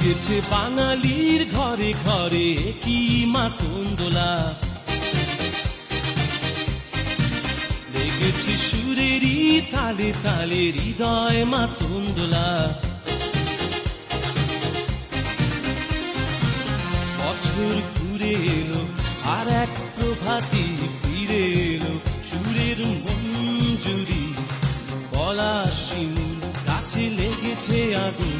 লেগেছে বাঙালির ঘরে ঘরে কি মাতন্দোলা লেগেছে সুরেরই তালে তালে হৃদয় মাতন্দোলা বছর ঘুরে এলো, আর এক প্রভাতী ফিরে এলো সুরের মঞ্জুরি গলা শিমুল গাছে লেগেছে আগুন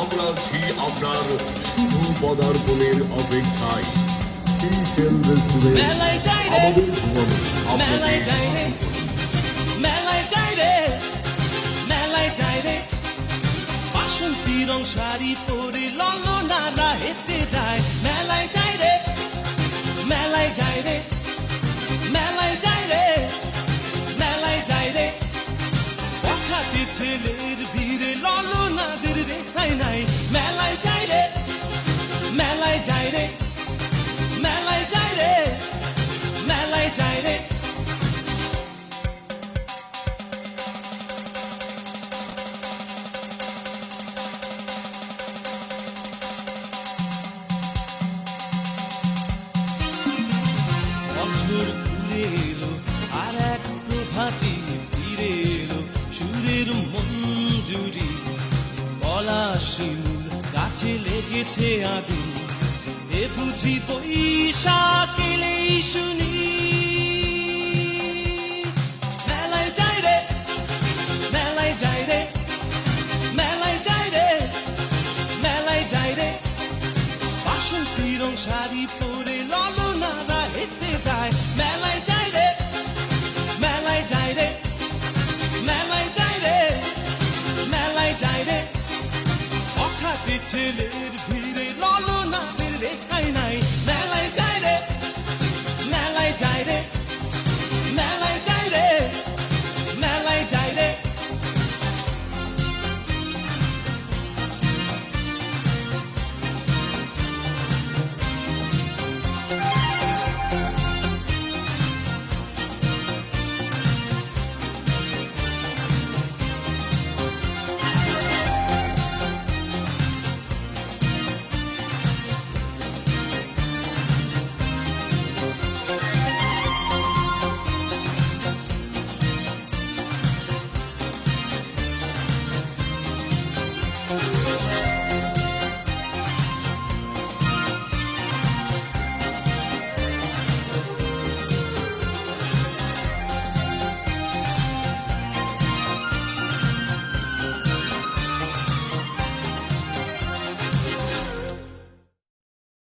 আমরা আছি আপনার শুভ পদার্পণের অপেক্ষায় আমাদের ভবন মেলায় যাই রে মেলায় যাই রে মেলায় যাই রে। বাসন্তী রং শাড়ি পরে আর এক প্রভাতী ফিরে এলো সুরের মঞ্জুরি। শিমুল গাছে লেগেছে আগুন এ বুঝি বৈশাখ